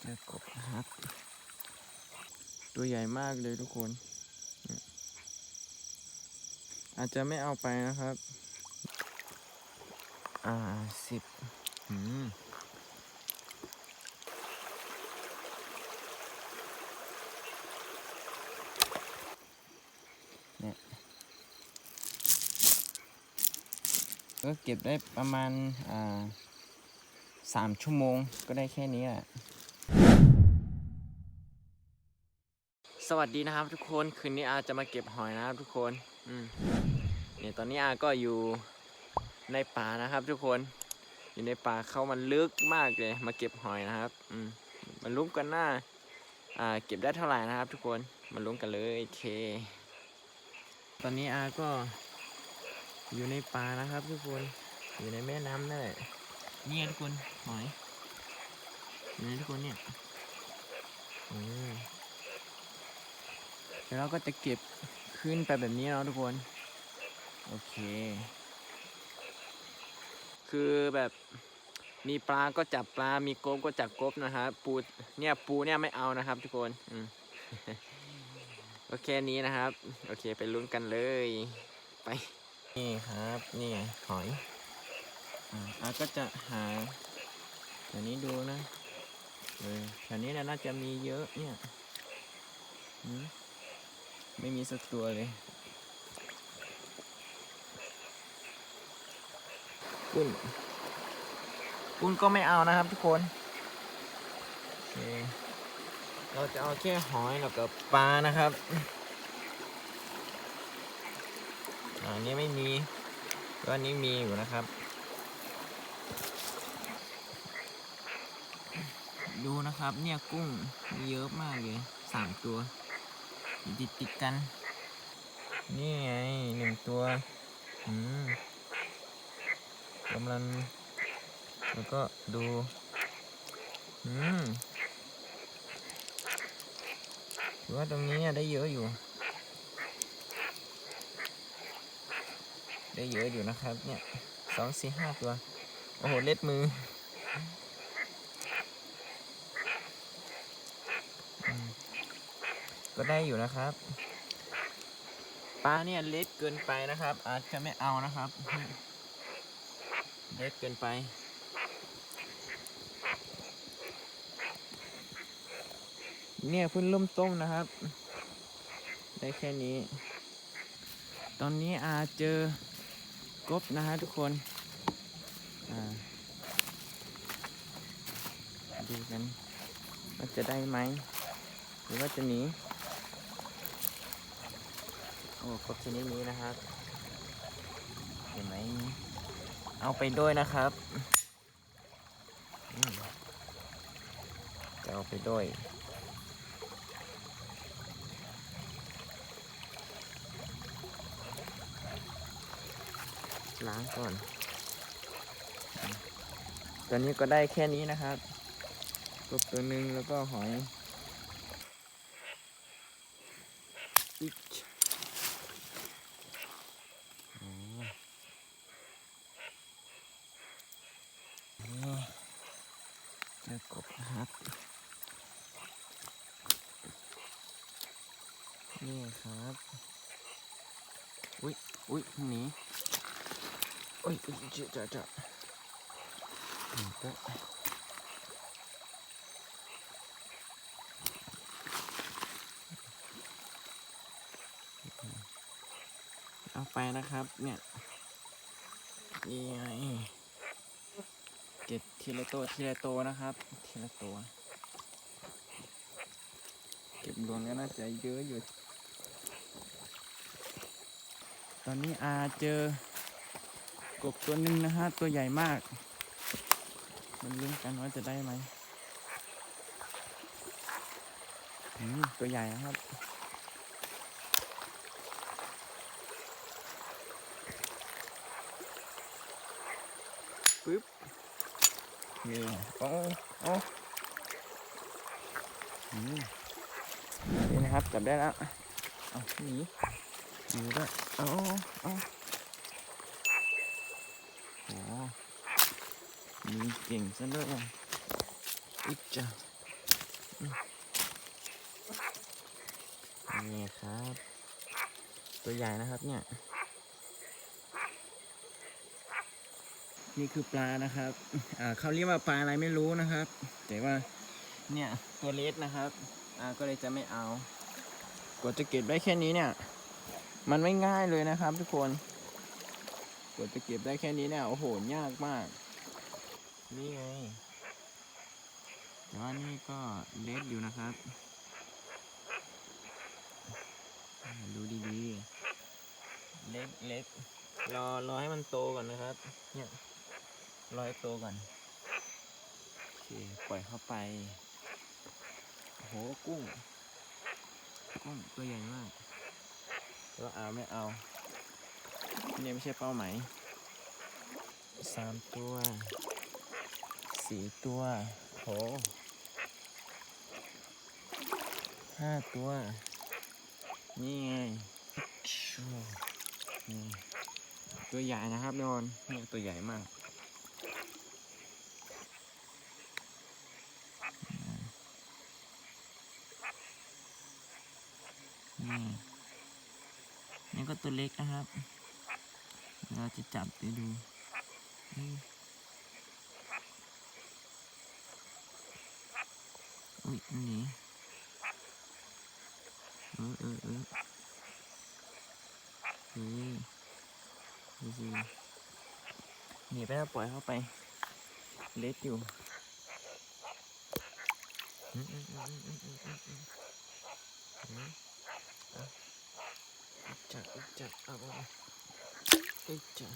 เจอกบนะครับ ตัวใหญ่มากเลยทุกคน อาจจะไม่เอาไปนะครับ อ่าสิบอืมก็เก็บได้ประมาณอ่า สามชั่วโมงก็ได้แค่นี้แหละ สวัสดีนะครับทุกคน คืนนี้อาจะมาเก็บหอยนะครับทุกคน อืมเนี่ยตอนนี้อาก็อยู่ในป่านะครับ ทุกคน อยู่ในป่าเข้ามันลึกมากเลย มาเก็บหอยนะครับ อืมมาลุ้มกันหน้า อ่า เก็บได้เท่าไหร่นะครับ ทุกคนมาลุ้มกันเลยโอเค ตอนนี้อาก็อยู่ในป่านะครับ ทุกคน อยู่ในแม่น้ำนั่นแหละ นี่ไงทุกคนหอยนไหมทุกคนเนี่ยอืมเดี๋ยวเราก็จะเก็บขึ้นไปแบบนี้เนาะทุกคน โอเค คือแบบมีปลาก็จับปลา มีกบก็จับกบนะครับ ปูเนี่ยปูเนี่ยไม่เอานะครับ ทุกคนอืมโอเคนี้นะครับ โอเคไปลุ้นกันเลย ไป นี่ครับ นี่ไงหอย อาก็จะหาแถวนี้ดูนะเออแถวนี้นยน่าจะมีเยอะเนี่ยไม่มีสักตัวเลยปุ้นปุ้นก็ไม่เอานะครับทุกคนโอเคเราจะเอาแค่หอยแล้วก็ปลานะครับอันนี้ไม่มีตัวอันนี้มีอยู่นะครับ ดูนะครับ เนี่ยกุ้งมีเยอะมากเลยสามตัวติดติดกัน นี่ไงหนึ่งตัว อืมกำลัง แล้วก็ดู อืมถือว่าตรงนี้ได้เยอะอยู่ ได้เยอะอยู่นะครับ เนี่ยสองสี่ห้าตัว โอ้โห เล็ดมือ ก็ได้อยู่นะครับปลาเนี่ยเล็กเกินไปนะครับ อาจจะไม่เอานะครับ เล็กเกินไป เนี่ยเพิ่งเริ่มต้มนะครับ ได้แค่นี้ ตอนนี้อาเจอกบนะฮะทุกคนดูกันว่าจะได้ไหม หรือว่าจะหนี โอ้กบชนิดนี้นะครับ เห็นไหม เอาไปด้วยนะครับจะเอาไปด้วยล้างก่อน ตอนนี้ก็ได้แค่นี้นะครับกบตัวหนึ่งแล้วก็หอยอีก อ๋ออ๋อเจอกบนะครับ นี่ครับ อุ้ยหนีอุ้ยเจ๊ะเจ๊ะเจ๊ะหนีก็เอาไปนะครับ เนี่ยนี่ไงเก็บทีละตัวทีละตัวนะครับ ทีละตัว เก็บรวมก็น่าจะเยอะอยู่ ตอนนี้อาเจอกบตัวหนึ่งนะฮะ ตัวใหญ่มาก มันลุ้นกันว่าจะได้ไหมอืมตัวใหญ่นะครับปึ๊บนี่โอ้โอ้อืมนี่นะครับ จับได้แล้ว เอาหนี หนีด้วยเอาเอาโอ้มีเก่งซะด้วยอิจ้ะนี่ครับ ตัวใหญ่นะครับเนี่ย นี่คือปลานะครับอ่าเขาเรียกว่าปลาอะไรไม่รู้นะครับ แต่ว่าเนี่ยตัวเล็กนะครับอ่าก็เลยจะไม่เอากว่าจะเก็บได้แค่นี้เนี่ย มันไม่ง่ายเลยนะครับ ทุกคนกว่าจะเก็บได้แค่นี้เนี่ยโอ้โหยากมาก นี่ไงแต่ว่านี่ก็เล็กอยู่นะครับ ดูดีๆ เล็กเล็กรอรอให้มันโตก่อนนะครับ เนี่ยรอให้โตก่อนโอเคปล่อยเข้าไปโอ้โหกุ้งกุ้งตัวใหญ่มาก เราเอาไม่เอาเนี่ยไม่ใช่เป้าหมายสามตัวสี่ตัวโหห้าตัว นี่ไงนี่ตัวใหญ่นะครับนอนนี่ตัวใหญ่มาก นี่ก็ตัวเล็กนะครับ เราจะจับไปดูอุ้ยนี่เออเออเออเฮ้ยดูสิหนีไปแล้วปล่อยเข้าไป เล็กอยู่อืมอืมอืมอืมอืมอืมอืม จับจับเอาเอาเอาเอ้ยจับ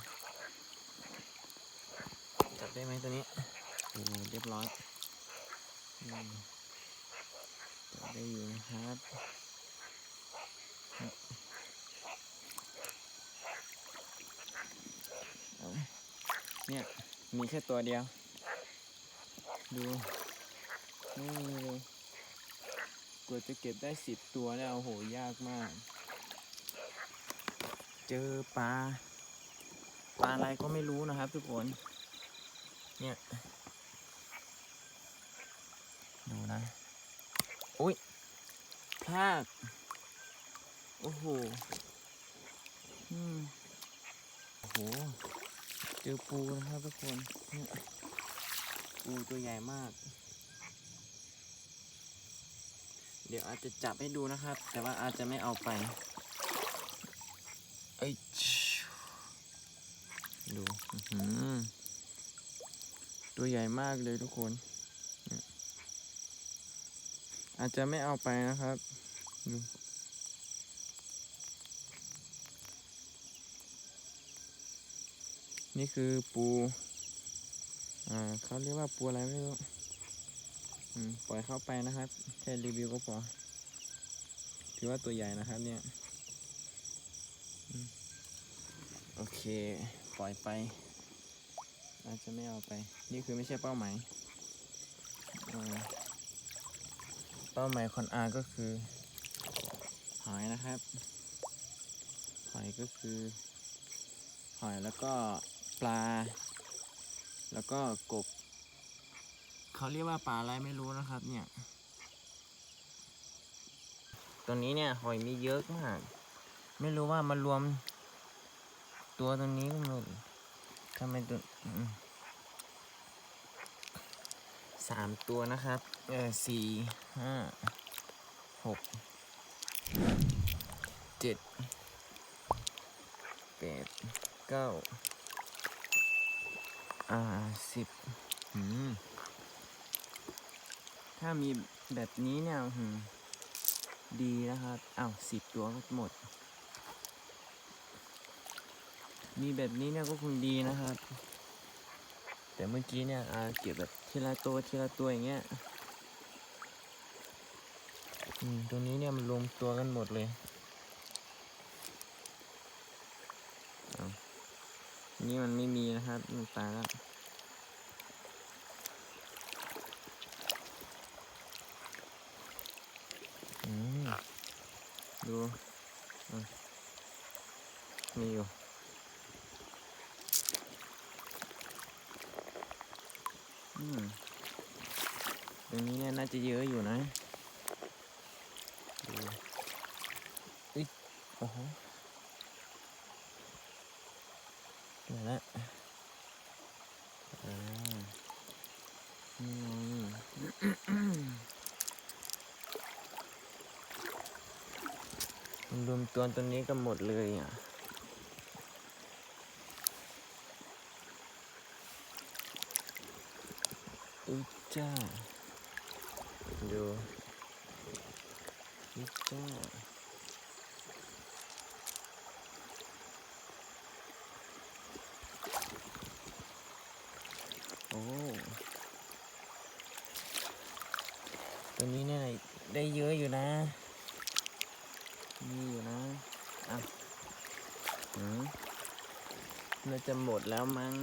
จับได้ไหมตัวนี้โอ้เรียบร้อยจับได้อยู่นะครับเอาเนี่ย มีแค่ตัวเดียว ดูไม่มีเลยกว่าจะเก็บได้สิบตัวเนี่ยโอ้โห ยากมาก เจอปลา ปลาอะไรก็ไม่รู้นะครับทุกคน เนี่ย ดูนะ อุ้ยพลากโอ้โห อืม โอ้โห เจอปูนะครับทุกคนเนี่ยปูตัวใหญ่มากเดี๋ยวอาจจะจับให้ดูนะครับ แต่ว่าอาจจะไม่เอาไปเอ้ยชิวดูอื้อหือ ตัวใหญ่มากเลยทุกคน อาจจะไม่เอาไปนะครับดูนี่คือปู อ่าเขาเรียกว่าปูอะไรไม่รู้ปล่อยเข้าไปนะครับ แค่รีวิวก็พอ ถือว่าตัวใหญ่นะครับ เนี่ยอโอเค ปล่อยไปาจจะไม่เอาไป นี่คือไม่ใช่เป้าหมายเป้าหมายคนอาก็คือ หอยนะครับ หอยก็คือ หอยแล้วก็ปลา แล้วก็กบ เขาเรียกว่าปลาอะไรไม่รู้นะครับ เนี่ยตัวนี้เนี่ยหอยมีเยอะมาก ไม่รู้ว่ามารวมตัวตรงนี้กันหมด ทำไมตัวสามตัวนะครับ เออสี่ห้าหกเจ็ดแปดเก้าอ่าสิบถ้ามีแบบนี้เนี่ยดีนะครับอ้าวสิบตัวก็หมด มีแบบนี้เนี่ยก็คงดีนะครับ แต่เมื่อกี้เนี่ยอาเก็บแบบทีละตัวทีละตัวอย่างเงี้ยอืมตัวนี้เนี่ยมันรวมตัวกันหมดเลยนี่มันไม่มีนะครับมันตายแล้วดูมีอยู่ อืม ตรงนี้เนี่ยน่าจะเยอะอยู่นะดูอุ๊ยโอ้โหเดี๋ยวละอ่านี่ไงมันรวมตัวตัวนี้กันหมดเลยอะ อุ๊ยจ้าดูอุ๊ยจ้าโอ้ตัวนี้เนี่ยได้เยอะอยู่นะมีอยู่นะอะหืมน่าจะหมดแล้วมั้ง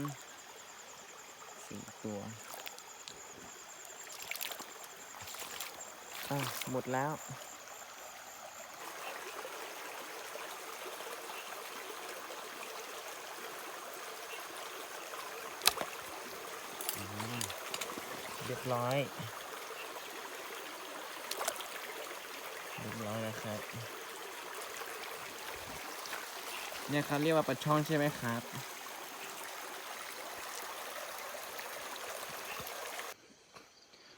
สี่ตัว อะหมดแล้ว เรียบร้อย เรียบร้อยแล้วครับ เนี่ยครับเรียกว่าปลาช่อนใช่ไหมครับ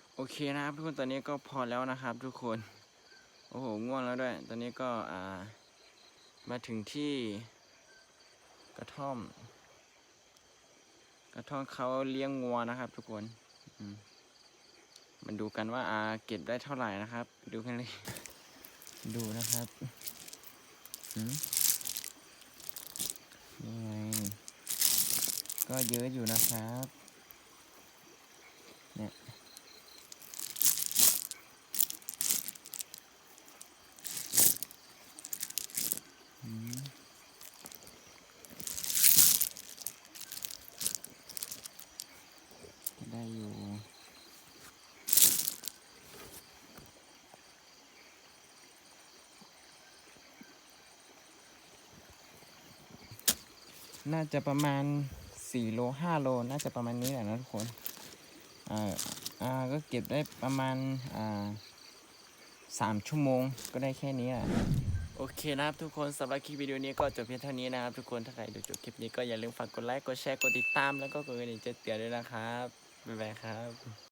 โอ เคนะครับทุกคนตอนนี้ก็พอแล้วนะครับ ทุกคน โอ้โหง่วงแล้วด้วย ตอนนี้ก็อ่ามาถึงที่กระท่อม กระท่อมเขาเลี้ยงงัวนะครับ ทุกคนมมาดูกันว่าอาเก็บได้เท่าไหร่นะครับ ดูกันเลย ดูนะครับนี่ไง ก็เยอะอยู่นะครับ เนี่ย น่าจะประมาณสี่โลห้าโลน่าจะประมาณนี้แหละนะทุกคนอ่าอ่าก็เก็บได้ประมาณอ่าสามชั่วโมงก็ได้แค่นี้แหละโอเคนะครับทุกคนสำหรับคลิปวิดีโอนี้ก็จบเพียงเท่านี้นะครับทุกคนถ้าใครดูจบคลิปนี้ก็อย่าลืมฝากกดไลค์กดแชร์กดติดตามแล้วก็กดกระดิ่งแจ้งเตือนด้วยนะครับบ๊ายบายครับ